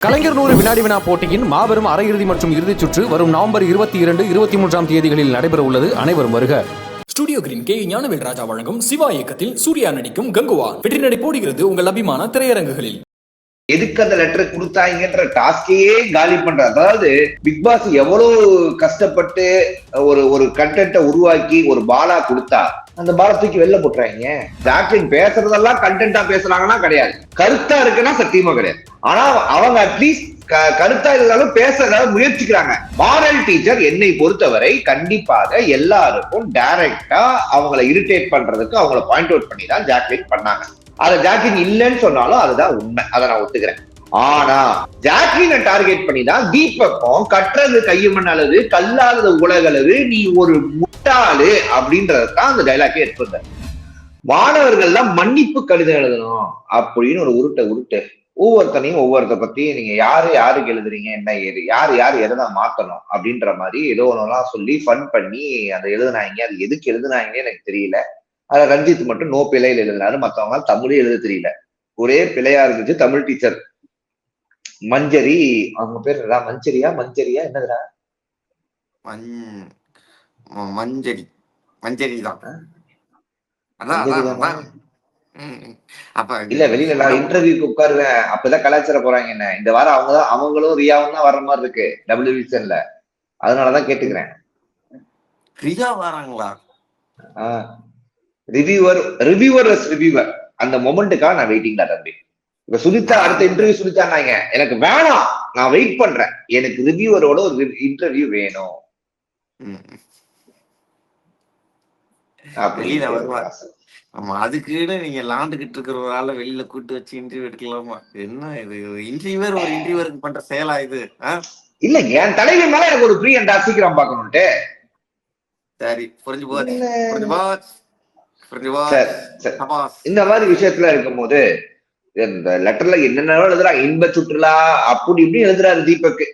கலைஞர் நூறு வினாடி வினா போட்டியின் மாபெரும் அரையிறுதி மற்றும் இறுதிச் சுற்று வரும் நவம்பர் இருபத்தி இரண்டு இருபத்தி மூன்றாம் தேதிகளில் நடைபெற உள்ளது. அனைவரும் வருக. Studio green K. Gnanavel Raja வழங்கும் சிவா இயக்கத்தில் சூர்யா நடிக்கும் கங்குவா. வெற்றி நடை போடுகிறது உங்கள் அபிமான திரையரங்குகளில். எதுக்கு அந்த லெட்டர் கொடுத்தாங்கன்ற டாஸ்கையே காலி பண்ற அதாவது பிக் பாஸ் எவ்வளவு கஷ்டப்பட்டு ஒரு ஒரு கண்டென்ட்டை உருவாக்கி ஒரு பாலா கொடுத்தா அந்த பாலை தூக்கி வெளில போட்டுறாங்க. ஜாக்லின் பேசுறதெல்லாம் கண்டென்ட்டா பேசுறாங்கன்னா கிடையாது. கருத்தா இருக்குன்னா சத்தியமா கிடையாது. ஆனா அவங்க அட்லீஸ்ட் கருத்தா இருந்தாலும் பேச ஏதாவது முயற்சிக்கிறாங்க. மாரல் டீச்சர் என்னை பொறுத்தவரை கண்டிப்பாக எல்லாருக்கும் டைரக்டா அவங்கள இரிட்டேட் பண்றதுக்கு அவங்கள பாயிண்ட் அவுட் பண்ணி தான் ஜாக்லின் பண்ணாங்க. அதை ஜாக்லின் இல்லைன்னு சொன்னாலும் அதுதான் உண்மை. அதை நான் ஒத்துக்கிறேன். ஆனா ஜாக்லினை டார்கெட் பண்ணி தான் தீபக்கம் கட்டுறது கையமன் அளவு கல்லாதது உலகளவு நீ ஒரு முட்டாளு அப்படின்றதான் அந்த டைலாக்கே எடுத்திருந்தார் மாணவர்கள்லாம் மன்னிப்பு கடிதம் எழுதணும் அப்படின்னு ஒரு உருட்டை உருட்டு. ஒவ்வொருத்தனையும் ஒவ்வொருத்த பத்தி நீங்க யாரு யாருக்கு எழுதுறீங்க என்ன ஏது யாரு யாரு எதை மாத்தணும் அப்படின்ற மாதிரி ஏதோ ஒன்னெல்லாம் சொல்லி ஃபன் பண்ணி அதை எழுதுனாங்க. அது எதுக்கு எழுதுனாங்கன்னு எனக்கு தெரியல. அதை ரஞ்சித் மட்டும் நோ பிழையில் எழுதினாரு. மற்றவங்க தமிழே எழுத தெரியல. ஒரே பிழையா இருந்துச்சு தமிழ் டீச்சர் மஞ்சரி அவங்க பேர் என்னடா மஞ்சரியா மஞ்சரியா என்னதுடா? மஞ்சரி. மஞ்சரி தான். தானா? அப்ப இல்ல வெளியில நான் இன்டர்வியூக்கு உட்காருவேன். அப்பதான் கலாச்சார போறாங்க என்ன. இந்த வாரம் அவங்க தான் அவங்களும் ரியாவும் தான் வர்ற மாதிரி இருக்கு டபிள்யூ விசன்ல அதனாலதான் கேட்டுக்கிறேன். ரியா வராங்களா? ரிவ்யூவர் ரிவ்யூவர் ரிவ்யூவர் அந்த மொமெண்ட்டுக்காக நான் வெயிட்டிங்டா தம்பி. இப்ப சுனிதா அடுத்த இன்டர்வியூ சுனிதாங்க எனக்கு வேணாம். நான் வெயிட் பண்றேன். எனக்கு ரிவ்யூவரோட ஒரு இன்டர்வியூ வேணும். வெளியில வருவா. ஆமா அதுக்குன்னு நீங்க லாண்டுகிட்டு இருக்கிற ஒரு ஆளை வெளியில கூட்டு வச்சு இன்டர்வியூ எடுக்கலாமா? என்ன இது? இன்டர்வியூவர் ஒரு இன்டர்வியூருக்கு பண்ற செயலா இது? இல்ல என் தலைவி மேல எனக்கு ஒரு ஃப்ரீ அண்டா சீக்கிரம் பாக்கணும்ட்டு சரி புரிஞ்சு போச்சு. புரிஞ்சு போச்சு. புரிஞ்சு போச்சு. இந்த மாதிரி விஷயத்துல இருக்கும்போது இந்த லெட்டர்ல என்னென்ன எழுதுறாங்க இன்ப சுற்றுலா அப்படி இப்படி எழுதுறாரு தீபக்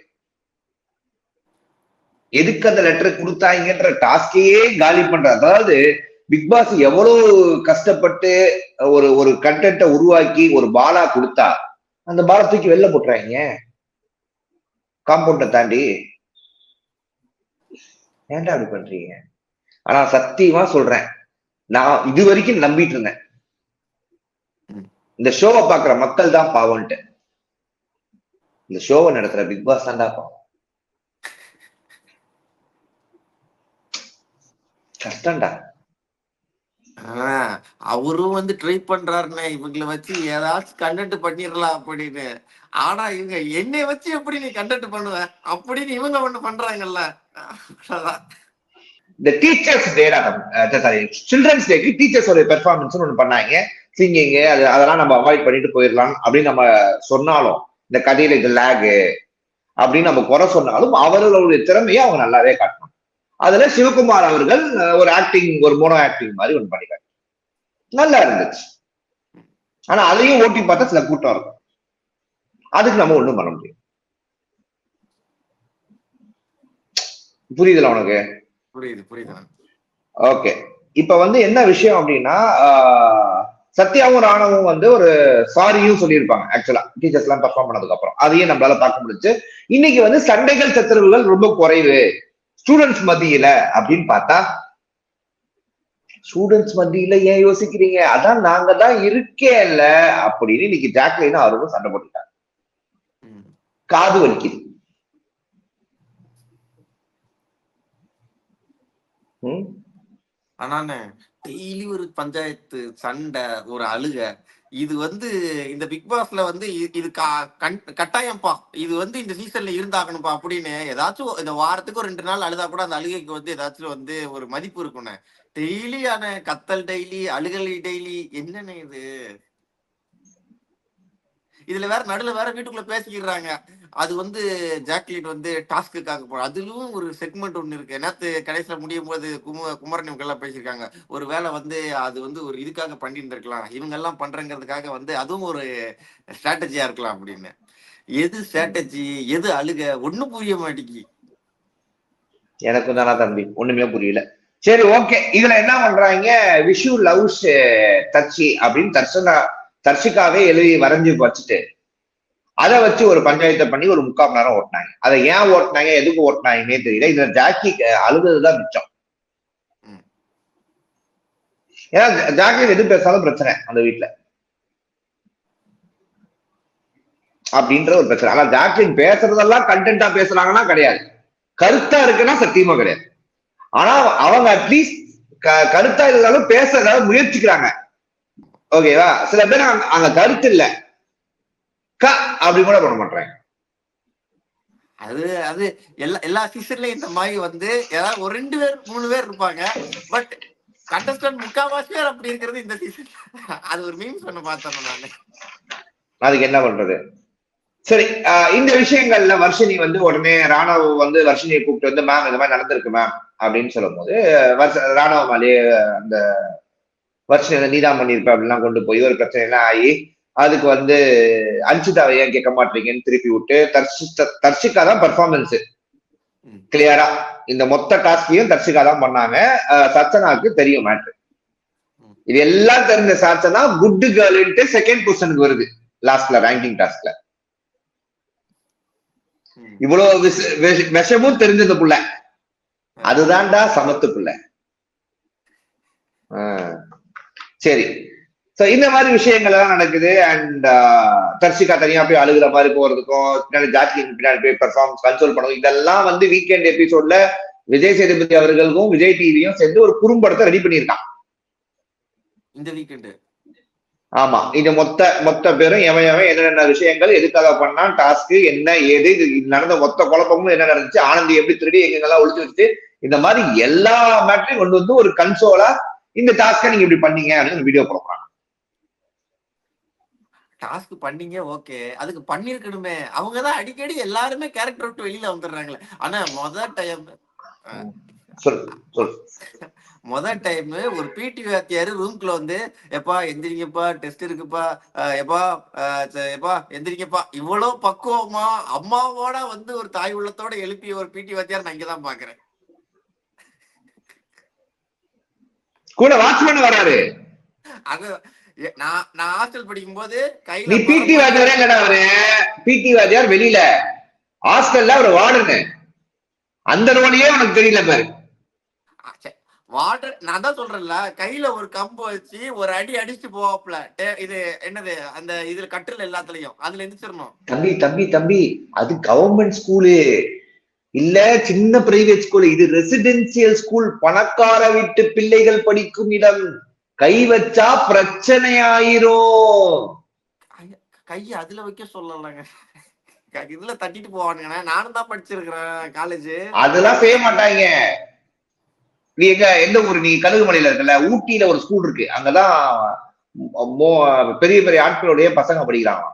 எதுக்கு அந்த லெட்டர் கொடுத்தாங்கன்ற டாஸ்கையே காலி பண்ற அதாவது பிக் பாஸ் எவ்வளவு கஷ்டப்பட்டு ஒரு ஒரு கண்டென்ட்டை உருவாக்கி ஒரு பாலா கொடுத்தா அந்த பாலை தூக்கி வெளில போட்டுறாங்க காம்பவுண்டை தாண்டி. ஏன்டா அப்படி பண்றீங்க? ஆனா சத்தியமா சொல்றேன். நான் இது வரைக்கும் நம்பிட்டு இருந்தேன். இந்த ஷோவை பாக்குற மக்கள் தான் பாவம்ட்டு இந்த ஷோவை நடத்துற பிக் பாஸ் தான்டா பாவம். கஷ்டம்டா. ஆஹ் அவரும் வந்து ட்ரை பண்றாருண்ணே. இவங்களை வச்சு ஏதாச்சும் கண்டென்ட் பண்ணிடலாம் அப்படின்னு. ஆனா இவங்க என்னை வச்சு எப்படி நீ கண்டென்ட் பண்ணுவ? அப்படின்னு இவங்க ஒண்ணு பண்றாங்கல்ல. அதான். இந்த டீச்சர்ஸ் டேடா சாரி சில்ட்ரன்ஸ் டேக்கு டீச்சர்ஸ் ஒரு பெர்ஃபார்மன்ஸ் ஒன்று பண்ணாங்க. சிங்கிங் அது அதெல்லாம் நம்ம அவாய்ட் பண்ணிட்டு போயிடலாம் அப்படின்னு நம்ம சொன்னாலும் இந்த கதையில இது லேகு அப்படின்னு நம்ம குறை சொன்னாலும் அவர்களுடைய திறமையை அவங்க நல்லாவே காட்டணும். அதுல சிவகுமார் அவர்கள் ஒரு ஆக்டிங் ஒரு மோனோ ஆக்டிங் மாதிரி ஒன்று பண்ணிக்காரு நல்லா இருந்துச்சு. ஆனா அதையும் ஓட்டி பார்த்தா சில கூட்டம் இருக்கும். அதுக்கு நம்ம ஒண்ணும் பண்ண முடியும் புரியுதுல உனக்கு? புரியுது புரியுது ஓகே. இப்ப வந்து என்ன விஷயம் அப்படின்னா சத்யாவும் ராணவும் வந்து ஒரு சாரியும் சொல்லியிருப்பாங்க ஆக்சுவலா டீச்சர்ஸ் எல்லாம் பெர்ஃபார்ம் பண்ணதுக்கு அப்புறம் அதையும் நம்மளால பார்க்க முடிஞ்சு. இன்னைக்கு வந்து சண்டைகள் சச்சரவுகள் ரொம்ப குறைவு. ஸ்டூடெண்ட்ஸ் மத்தியில அப்படின்னு பார்த்தா ஸ்டூடெண்ட்ஸ் மத்தியில ஏன் யோசிக்கிறீங்க? அதான் நாங்க தான் இருக்கேன்ல அப்படின்னு இன்னைக்கு ஜாக்லினும் அவரும் சண்டை போட்டுட்டாங்க. காது வலிக்குது. ம். டெய்லி ஒரு பஞ்சாயத்து சண்டை ஒரு அழுக. இது வந்து இந்த பிக் பாஸ்ல வந்து இது கண்- கட்டாயம்ப்பா இது வந்து இந்த சீசன்ல இருந்தாகணும்ப்பா அப்படின்னு ஏதாச்சும் இந்த வாரத்துக்கு ஒரு ரெண்டு நாள் அழுதா கூட அந்த அழுகைக்கு வந்து ஏதாச்சும் வந்து ஒரு மதிப்பு இருக்குண்ணே டெய்லியான கத்தல் டெய்லி அழுகல் டெய்லி என்னண்ணே இது? இதுல வேற நடுல வேற வீட்டுக்குள்ள பேசிக்கிறாங்க. அது வந்து ஜாக்லின் வந்து டாஸ்க்குக்காக போ அதுலயும் ஒரு செக்மெண்ட் ஒண்ணு இருக்கு. நேத்து கடைசியில முடியும் போது கும குமரன் இவங்க எல்லாம் பேசியிருக்காங்க. ஒரு வேலை வந்து அது வந்து ஒரு இதுக்காக பண்ணியிருந்திருக்கலாம். இவங்க எல்லாம் பண்றங்கிறதுக்காக வந்து அதுவும் ஒரு ஸ்ட்ராட்டஜியா இருக்கலாம் அப்படின்னு. எது ஸ்ட்ராட்டஜி? எது அழுக? ஒண்ணும் புரிய மாட்டேங்கி. எனக்கும் தானா தம்பி. ஒண்ணுமே புரியல. சரி ஓகே. இதுல என்ன பண்றாங்க? விஷு லவ்ஸ் தச்சி அப்படின்னு தர்ஷனா தர்ஷிகாவே எழுதி வரைஞ்சு வச்சுட்டு அதை வச்சு ஒரு பஞ்சாயத்தை பண்ணி ஒரு முக்கால் மணி நேரம் ஓட்டினாங்க. அதை ஏன் ஓட்டினாங்க எதுக்கு ஓட்டினாங்கன்னே தெரியல. இதுல ஜாக்கி அழுதுதான் மிச்சம். ஏன்னா ஜாக்கி எது பேசாலும் பிரச்சனை அந்த வீட்டுல அப்படின்ற ஒரு பிரச்சனை. ஆனா ஜாக்லின் பேசுறதெல்லாம் கண்டென்ட்டா பேசுறாங்கன்னா கிடையாது. கருத்தா இருக்குன்னா சத்தியமா கிடையாது. ஆனா அவங்க அட்லீஸ்ட் கருத்தா இருந்தாலும் பேச முயற்சிக்கிறாங்க. ஓகேவா சில பேர் அங்க- கருத்து இல்ல. க அப்படி கூட பண்ண மாட்டாங்க அது அது எல்லா எல்லா சீசன்லயும் இந்த மாதிரி வந்து ஏதாவது ஒரு ரெண்டு பேர் மூணு பேர் இருப்பாங்க. பட் கண்டஸ்டன்ட் முக்காவாசி பேர் அப்படி இருக்கிறது இந்த சீசன் அது ஒரு மீம்ஸ் ஒண்ணு பார்த்தேன் நானு அதுக்கு என்ன பண்றது? சரி இந்த விஷயங்கள்ல வர்ஷினி வந்து உடனே ராணவ் வந்து வர்ஷினியை கூப்பிட்டு வந்து மேம் இந்த மாதிரி நடந்திருக்கு மேம் அப்படின்னு சொல்லும் போது ராணவ மேலேயே அந்த வர்ஷினி வந்து நீதான் பண்ணிருப்ப அப்படிலாம் கொண்டு போய் ஒரு பிரச்சனை எல்லாம் ஆகி அதுக்கு வந்து அன்சிதாவை ஏன் கேட்க மாட்டீங்கன்னு திருப்பி விட்டு தர்ஷிகா தர்ஷிகா தான் பர்ஃபார்மன்ஸ். கிளியரா இந்த மொத்த டாஸ்கையும் தர்ஷிகா தான் பண்ணாங்க ஆஹ் சச்சனாக்கு தெரியும் மேட்ரு. இது எல்லாம் தெரிஞ்ச சாச்சனா குட் கேர்ள்ன்ட்டு செகண்ட் பொசிஷனுக்கு வருது லாஸ்ட்ல ரேங்கிங் டாஸ்க்ல. இவ்வளவு விஷ- விஷ- விஷமும் தெரிஞ்சது புள்ள அதுதான்டா சமத்து புள்ள ஆ. சரி. சோ இந்த மாதிரி விஷயங்கள் எல்லாம் நடக்குது அண்ட் தர்ஷிகா தனியா போய் அழுகுற மாதிரி போறதுக்கும் பின்னாடி ஜாக்லின் பின்னாடி போய் பெர்ஃபார்மன்ஸ் கன்சோல் பண்ணதும் இதெல்லாம் வந்து வீக்கெண்ட் எபிசோட்ல விஜய் சேதுபதி அவர்களுக்கும் விஜய் டிவியும் சேர்ந்து ஒரு குறும்படத்தை ரெடி பண்ணியிருக்கான். இந்த வீக்கெண்டு ஆமா. இது மொத்த மொத்த பேரும் எவன் எவன் என்னென்ன விஷயங்கள் எதுக்காக பண்ணான் டாஸ்க் என்ன ஏது இது நடந்த மொத்த குழப்பமும் என்ன நடந்துச்சு ஆனந்தி எப்படி திருடி எங்கெங்கெல்லாம் ஒளிச்சு வச்சு இந்த மாதிரி எல்லா மேட்டரையும் கொண்டு வந்து ஒரு கன்சோலா இந்த டாஸ்க்கை நீங்க இப்படி பண்ணீங்க அப்படின்னு வீடியோ போடுறாங்க. டாஸ்க் பண்ணீங்க ஓகே அதுக்கு பண்ணிருக்கணுமே. அவங்கதான் அடிக்கடி எல்லாருமே கேரக்டர் விட்டு வெளியில வந்துடுறாங்களே. ஆனா முத டைம் முத டைம் ஒரு பிடி வாத்தியாரு ரூம்குள்ள வந்து எப்பா எந்திரிங்கப்பா டெஸ்ட் இருக்குப்பா எப்பா எப்பா எந்திரிங்கப்பா. இவ்வளவு பக்குவமா அம்மாவோட வந்து ஒரு தாய் உள்ளத்தோட எழுப்பிய ஒரு பிடி வாத்தியார் நான் இங்கதான் பாக்குறேன். கூட வாட்ச்மேன் வராரு. அது நான் நான் ஹாஸ்டல் படிக்கும் போது கையில நீ பிடி வாத்தியாரே இல்லடா அவரு. பிடி வாத்தியார் வெளியில. ஹாஸ்டல்ல அவர் வார்டனு. அந்த ரோலியே உனக்கு தெரியல பாரு. வாட்டர் நான் தான் சொல்றேன்ல கையில ஒரு கம்பு வச்சு ஒரு அடி அடிச்சு போவாப்ல இது என்னது அந்த இதுல கட்டில் எல்லாத்துலயும். அதுல எந்திரிச்சிடணும் தம்பி தம்பி தம்பி அது கவர்மெண்ட் ஸ்கூலு இல்ல சின்ன பிரைவேட் ஸ்கூல் இது ரெசிடென்சியல் ஸ்கூல் பணக்கார வீட்டு பிள்ளைகள் படிக்கும் இடம். கை வச்சா பிரச்சனையாயிரும். கைய அதுல வைக்க சொல்லலங்க. இதுல தட்டிட்டு போவானுங்கண்ணே. நானும் தான் படிச்சிருக்கிறேன் காலேஜ் அதெல்லாம் செய்ய மாட்டாங்க. நீ எங்க எந்த ஊரு? நீ கழுகுமலையில இருக்கல ஊட்டியில ஒரு ஸ்கூல் இருக்கு. அங்கதான் பெரிய பெரிய ஆட்களுடைய பசங்க படிக்கிறாங்க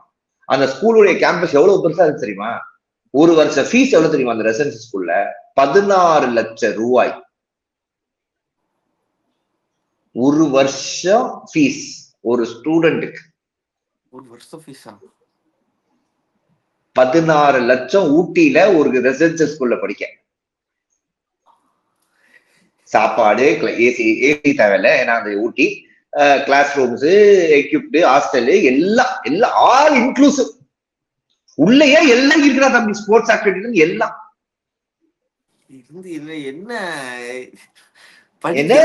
அந்த ஸ்கூலுடைய கேம்பஸ் எவ்வளவு பெருசா இருக்கு தெரியுமா? ஒரு வருஷம் ஃபீஸ் எவ்வளவு தெரியுமா அந்த ரெசிடென்சி ஸ்கூல்ல பதினாறு லட்சம் ரூபாய். ஒரு வருஷம் ஃபீஸ் ஒரு ஸ்டூடெண்ட்டுக்கு ஒரு வருஷம் ஃபீஸா பதினாறு லட்சம் ஊட்டியில ஒரு ரெசிடென்சியல் ஸ்கூல்ல படிக்க. சாப்பாடு ஏசி ஏசி தேவையில்ல ஏன்னா அது Ooty class rooms equipped hostel எல்லாம் எல்லாம் ஆல் இன்க்ளூசிவ் உள்ளேயே எல்லாம் இருக்கிறா தம்பி ஸ்போர்ட்ஸ் ஆக்டிவிட்டி எல்லாம். இருந்து என்ன என்ன இது?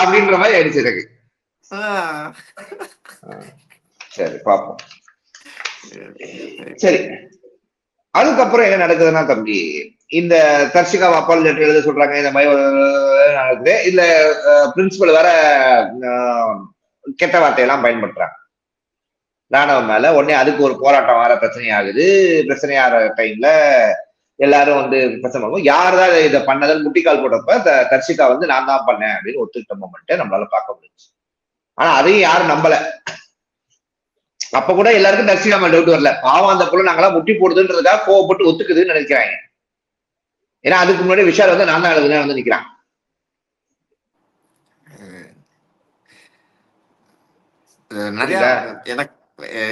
அப்படின்ற மாதிரி ஆயிடுச்சு எனக்கு. சரி பார்ப்போம். சரி. அதுக்கப்புறம் என்ன நடக்குதுன்னா தம்பி இந்த தர்ஷிகா அப்பால் லெட்டர் எழுத சொல்றாங்க இந்த மாதிரி நடக்குது. இல்ல பிரின்சிபல் வேற கெட்ட வார்த்தையெல்லாம் பயன்படுத்துறாங்க. ராணுவ மேல. உடனே அதுக்கு ஒரு போராட்டம் வர பிரச்சனை ஆகுது பிரச்சனை ஆகிற டைம்ல எல்லாரும் வந்து பிரச்சனை பண்ணுவோம். யார் தான் இதை பண்ணதுன்னு முட்டிக்கால் போட்டப்ப தர்ஷிகா வந்து நான் தான் பண்ணேன் அப்படின்னு ஒத்துக்கிட்ட மொமெண்ட் நம்மளால பார்க்க முடிஞ்சுச்சு ஆனா அதையும் யாரும் நம்பல. அப்ப கூட எல்லாருக்கும் தர்ஷிகா மேல டவுட் வரல. பாவம் அந்த புள்ள நாங்களாம் முட்டி போடுதுன்றதுக்காக கோவப்பட்டு ஒத்துக்குதுன்னு நினைக்கிறாங்க. ஏன்னா அதுக்கு முன்னாடி விஷால் வந்து நான் தான் எழுதுனேன் வந்து நிக்கிறான். அஹ் நிறைய எனக்கு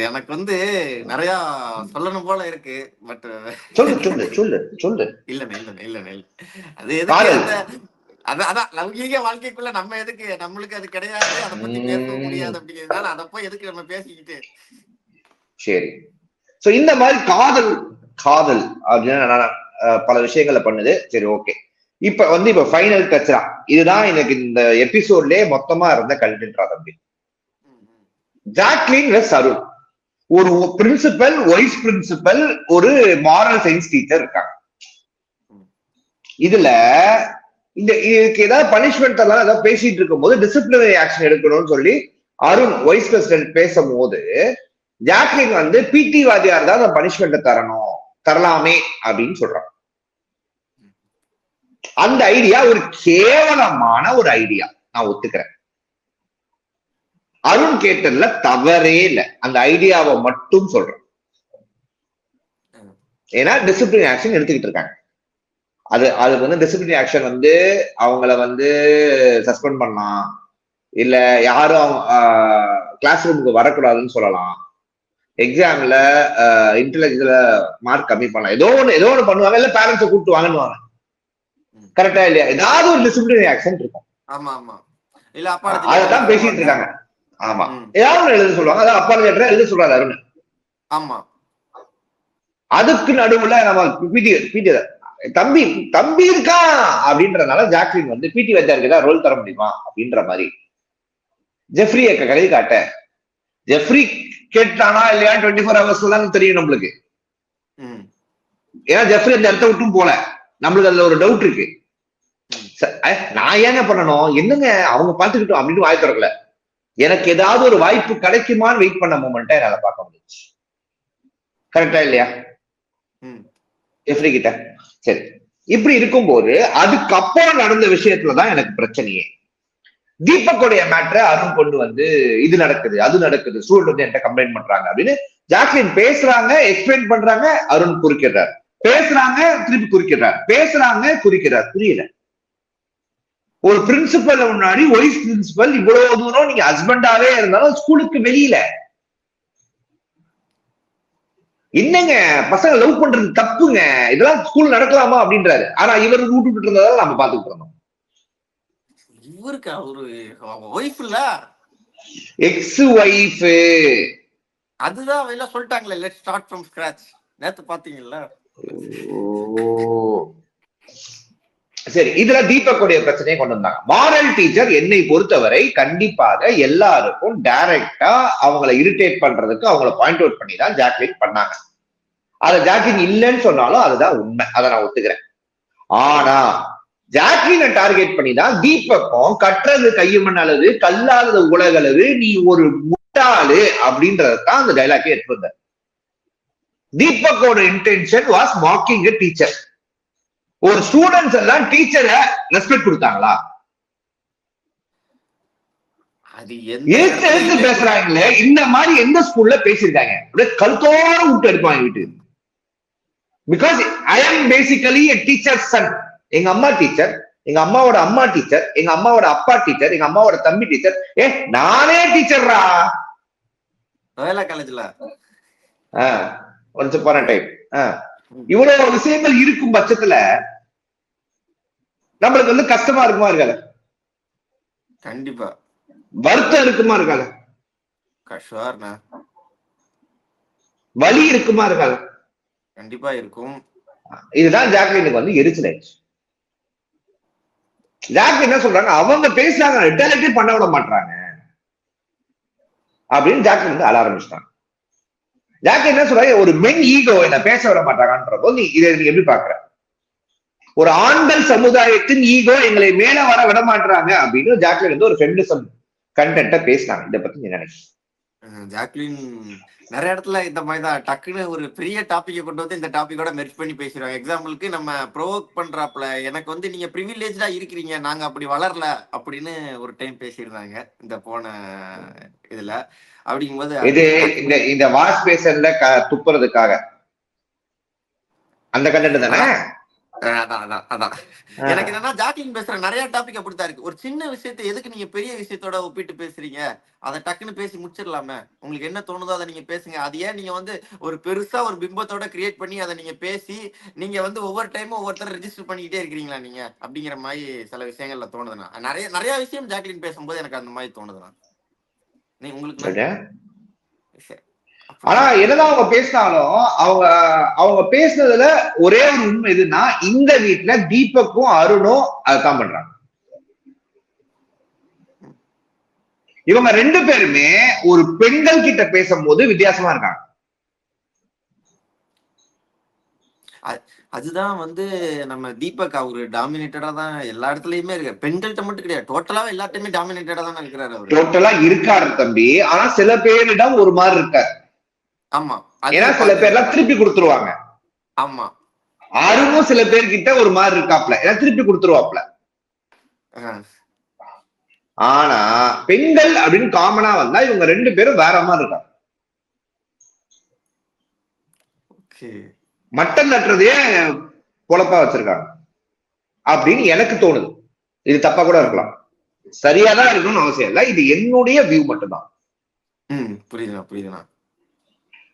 எனக்கு வந்து நிறைய சொல்லணும் போல இருக்கு பட் சொல்லு சொல்லு சொல்லு சொல்லு. இல்லண்ணே இல்லண்ணே இல்லண்ணே இல்ல அது எதுக்கு அதான் லௌகீக வாழ்க்கைக்குள்ள நம்ம எதுக்கு நம்மளுக்கு அது கிடையாது அதை பத்தி பேச. முடியாது அப்படிங்கிறதுனால அதை போய் எதுக்கு நம்ம பேசிக்கிட்டு? சரி. சோ இந்த மாதிரி காதல் காதல் அப்படின்னு பல விஷயங்களை பண்ணுது. சரி ஓகே இப்ப வந்து இப்ப ஃபைனல் டச்சா இதுதான் எனக்கு இந்த எபிசோட்லயே மொத்தமா இருந்த கண்டென்ட்ரா தம்பி. ஜாக்லின் வெஸ் அருண் ஒரு பிரின்சிபல் வைஸ் பிரின்சிபல் ஒரு மாரல் சயின்ஸ் டீச்சர் இருக்காங்க. இதுல இந்த இதுக்கு ஏதாவது பனிஷ்மெண்ட் எல்லாம் ஏதாவது பேசிட்டு இருக்கும்போது டிசிப்ளினரி ஆக்ஷன் எடுக்கணும்னு சொல்லி அருண் வைஸ் பிரசிடென்ட் பேசும்போது ஜாக்லின் வந்து பிடி வாதியார் தான் அந்த பனிஷ்மெண்ட்டை தரணும். தரலாமே அப்படின்னு சொல்றான். அந்த ஐடியா ஒரு கேவலமான ஒரு ஐடியா நான் ஒத்துக்கிறேன். அருண் கேட்டதுல தவறே இல்லை. அந்த ஐடியாவை மட்டும் சொல்றேன். ஏன்னா டிசிப்ளின் ஆக்ஷன் எடுத்துக்கிட்டு இருக்காங்க. அது அதுக்கு வந்து டிசிப்ளின் ஆக்ஷன் வந்து அவங்கள வந்து சஸ்பெண்ட் பண்ணலாம். இல்ல யாரும் கிளாஸ் ரூமுக்கு வரக்கூடாதுன்னு சொல்லலாம். எக்ஸாம்ல இன்டெலிஜென்ஸ்ல மார்க் கம்மி பண்ணலாம். ஏதோ ஒண்ணு ஏதோ ஒண்ணு பண்ணுவாங்க. இல்ல பேரண்ட்ஸை கூப்பிட்டு வாங்கன்னு கரெக்டா இல்லையா? ஏதாவது ஒரு டிசிப்ளினரி ஆக்ஷன் இருக்கும். ஆமா ஆமா. இல்ல அப்பா அதைத்தான் பேசிட்டு இருக்காங்க. ஆமா. ஏதாவது எழுத சொல்லுவாங்க? அதான் அப்பா கேட்ட எழுத சொல்றாரு அருண். ஆமா. அதுக்கு நடுவுல நம்ம பிடி பிடி தம்பி தம்பி இருக்கான் அப்படின்றதுனால ஜாக்லின் வந்து பிடி வச்சாருக்கு ரோல் தர முடியுமா? அப்படின்ற மாதிரி. ஜெஃப்ரியை கதை காட்ட ஜெஃப்ரி கேட்டானா இல்லையா? டுவெண்ட்டி ஃபோர் ஹவர்ஸ்ல தான் தெரியும் நம்மளுக்கு. ம். ஏன்னா ஜெஃப்ரி அந்த இடத்த விட்டும் போல. நம்மளுக்கு அதுல ஒரு டவுட் இருக்கு. நான் ஏங்க பண்ணணும்? என்னங்க? அவங்க பார்த்துக்கிட்டோம் அப்படின்னு வாய் திறக்கல. எனக்கு ஏதாவது ஒரு வாய்ப்பு கிடைக்குமான்னு வெயிட் பண்ண மூமெண்ட்டை என்னால பார்க்க முடிஞ்சுச்சு. கரெக்டா இல்லையா? எஃப்ரி கிட்ட? சரி. இப்படி இருக்கும்போது அதுக்கப்புறம் நடந்த விஷயத்துலதான் எனக்கு பிரச்சனையே. தீபக்குடைய மேட்ரை அருண் கொண்டு வந்து இது நடக்குது அது நடக்குது ஸ்டூடெண்ட் வந்து என்கிட்ட கம்ப்ளைண்ட் பண்றாங்க அப்படின்னு ஜாக்லின் பேசுறாங்க எக்ஸ்பிளைன் பண்றாங்க அருண் குறுக்கிறார் பேசுறாங்க திருப்பி குறிக்கிறார் பேசுறாங்க குறிக்கிறார் புரியல. ஒரு பிரின்சிபல் முன்னாடி ஒய்ஸ் பிரின்சிபல் இவ்வளவு தூரம் நீங்க ஹஸ்பண்டாவே இருந்தாலும் ஸ்கூலுக்கு வெளியில. என்னங்க? பசங்க லவ் பண்றது தப்புங்க. இதெல்லாம் ஸ்கூல் நடக்கலாமா அப்படின்றாரு. ஆனா இவர் விட்டுட்டு இருந்ததால நம்ம பாத்துக்கிட்டு இருந்தோம். இவருக்கு அவரு ஒய்ஃப் இல்ல? எக்ஸ் ஒய்ஃப் அதுதான் எல்லாம் சொல்லிட்டாங்களே லெட் ஸ்டார்ட் ஃப்ரம் ஸ்கிராச் நேத்து பாத்தீங்கல்ல சரி இதுல தீபக்குடைய பிரச்சனையை கொண்டு வந்தாங்க. மாரல் டீச்சர் என்னை பொறுத்தவரை கண்டிப்பாக எல்லாருக்கும் டைரக்டா அவங்கள இரிட்டேட் பண்றதுக்கு அவங்கள பாயிண்ட் அவுட் பண்ணி தான் ஜாக்லின் பண்ணாங்க. அதை ஜாக்லின் இல்லைன்னு சொன்னாலும் அதுதான் உண்மை. அதை நான் ஒத்துக்கிறேன். ஆனா ஜாக்லினை டார்கெட் பண்ணி தான் தீபக்கம் கற்றது கையுமன் அளவு கல்லாதது உலகளவு நீ ஒரு முட்டாளு அப்படின்றதான் அந்த டைலாக்கே எடுத்து வந்தார். தீபக்கோட இன்டென்ஷன் வாஸ் மாக்கிங் டீச்சர் ஒரு ஸ்டூடெண்ட்ஸ் எல்லாம் டீச்சரை ரெஸ்பெக்ட் கொடுத்தாங்களா? எடுத்து எந்த பேசுறாங்களே இந்த மாதிரி எந்த ஸ்கூல்ல பேசியிருக்காங்க? அப்படியே கழுத்தோட விட்டு எடுப்பாங்க வீட்டு. பிகாஸ் ஐ ஆம் பேசிக்கலி டீச்சர் சன் எங்க அம்மா டீச்சர் எங்க அம்மாவோட அம்மா டீச்சர் எங்க அம்மாவோட அப்பா டீச்சர் எங்க அம்மாவோட தம்பி டீச்சர் ஏ நானே டீச்சர்ரா வேலை காலேஜ்ல. ஒன்ஸ் போன டைம் இவ்வளவு விஷயங்கள் இருக்கும் பட்சத்துல நம்மளுக்கு வந்து கஷ்டமா இருக்குமா இருக்காது? கண்டிப்பா. வருத்தம் இருக்குமா இருக்காது? கஷ்வார்ண்ணா வலி இருக்குமா இருக்காது? கண்டிப்பா இருக்கும். இதுதான் ஜாக்லினுக்கு வந்து எரிச்சல் ஆயிடுச்சு. ஜாக்லின் என்ன சொல்றாங்க? அவங்க பேசுறாங்க ரிட்டாலிட்டி பண்ண விட மாட்டாங்க அப்படின்னு ஜாக்லின் வந்து அழ ஆரம்பிச்சிட்டாங்க ஜாக்லின் என்ன சொல்றாங்க ஒரு மென் ஈகோ என்ன பேச விட மாட்டாங்கன்ற போது நீ இதை நீ எப்படி பாக்குற ஒரு ஆண்கள் சமுதாயத்தின் ஈகோ எங்களை மேல வர விட மாட்டாங்க அப்படின்னு ஜாக்லின் வந்து ஒரு ஃபெமினிசம் கண்டென்ட்ட பேசினாங்க. இதை பத்தி அஹ் ஜாக்லின் நிறைய இடத்துல இந்த மாதிரி தான். டக்குன்னு ஒரு பெரிய டாபிக்கை கொண்டு வந்து இந்த டாபிக்கோட மெர்ஜ் பண்ணி பேசிடுவாங்க எக்ஸாம்பிளுக்கு நம்ம ப்ரோவோக் பண்றாப்ல எனக்கு வந்து நீங்க ப்ரிவிலேஜா இருக்கிறீங்க நாங்க அப்படி வளரல அப்படின்னு ஒரு டைம் பேசியிருந்தாங்க இந்த போன இதுல. அப்படிங்கும்போது இது இந்த இந்த வாஷ் பேசன்ல துப்புறதுக்காக. அந்த கண்டென்ட் தானே? எனக்கு என்னன்னா ஜாக்லின் பேசுற நிறைய டாபிக் அப்படித்தான் இருக்கு. ஒரு சின்ன விஷயத்தை எதுக்கு நீங்க பெரிய விஷயத்தோட ஒப்பிட்டு பேசுறீங்க? அதை டக்குன்னு பேசி முடிச்சிடலாமே. உங்களுக்கு என்ன தோணுதோ அதை நீங்க பேசுங்க. அது ஏன் நீங்க வந்து ஒரு பெருசா ஒரு பிம்பத்தோட கிரியேட் பண்ணி அதை நீங்க பேசி நீங்க வந்து ஒவ்வொரு டைமும் ஒவ்வொருத்தர் ரெஜிஸ்டர் பண்ணிக்கிட்டே இருக்கிறீங்களா நீங்க? அப்படிங்கிற மாதிரி சில விஷயங்கள்ல தோணுதுண்ணா. நிறைய நிறைய விஷயம் ஜாக்லின் பேசும்போது எனக்கு அந்த மாதிரி தோணுதுண்ணா. நீ உங்களுக்கு. ஆனா என்னதான் அவங்க பேசினாலும் அவங்க அவங்க பேசுனதுல ஒரே ஒரு உண்மை எதுன்னா இந்த வீட்டுல தீபக்கும் அருணும் அதுதான் பண்றாங்க. இவங்க ரெண்டு பேருமே ஒரு பெண்கள் கிட்ட பேசும்போது வித்தியாசமா இருக்காங்க. அதுதான் வந்து நம்ம தீபக் அவரு டாமினேட்டடா தான் எல்லா இடத்துலயுமே இருக்கு பெண்கள்கிட்ட மட்டும் கிடையாது டோட்டலாவே எல்லாத்தையுமே டாமினேட்டடா தான் இருக்கிறாரு அவரு. டோட்டலா இருக்காரு தம்பி. ஆனா சில பேரிடம் ஒரு மாதிரி இருக்காரு. ஆமா. ஏன்னா சில பேர்லாம் திருப்பி கொடுத்துருவாங்க. ஆமா. அருணும் சில பேர்கிட்ட ஒரு மாதிரி இருக்காப்ல. ஏன்னா திருப்பி கொடுத்துருவாப்ல. ஆனா பெண்கள் அப்படின்னு காமனா வந்தா இவங்க ரெண்டு பேரும் வேற மாதிரி இருக்காங்க. மட்டன் நட்டுறதையே பொழப்பா வச்சிருக்காங்க. அப்படின்னு எனக்கு தோணுது. இது தப்பா கூட இருக்கலாம். சரியாதான் இருக்கணும்னு அவசியம் இல்லை. இது என்னுடைய வியூ மட்டும்தான். புரியுதுண்ணா புரியுதுண்ணா.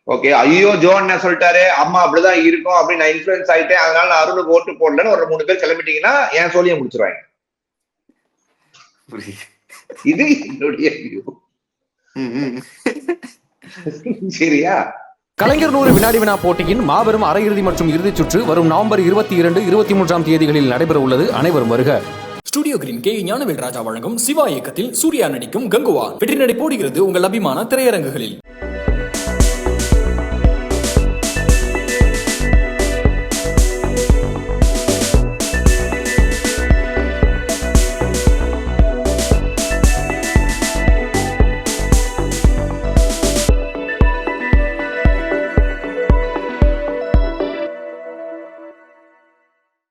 ஓகே ஐயோ ஜோ அண்ணன் சொல்லிட்டாரு? அம்மா அப்படிதான் இருக்கும் அப்படின்னு நான் இன்ஃபுளுன்ஸ் ஆயிட்டேன். அதனால நான் அருணுக்கு ஓட்டு போடலன்னு ஒரு மூணு பேர் கிளம்பிட்டீங்கன்னா என் சோழியை முடிச்சிருவாங்க. இது என்னுடைய. சரியா? கலைஞர் நூறு வினாடி வினா போட்டியின் மாபெரும் அரையிறுதி மற்றும் இறுதிச் சுற்று வரும் நவம்பர் இருபத்தி இரண்டு இருபத்தி மூன்றாம் தேதிகளில் நடைபெற உள்ளது அனைவரும் வருக. Studio green K. Gnanavel Raja வழங்கும் சிவா இயக்கத்தில் சூர்யா நடிக்கும் கங்குவா. வெற்றி நடை போடுகிறது உங்கள் அபிமான திரையரங்குகளில்.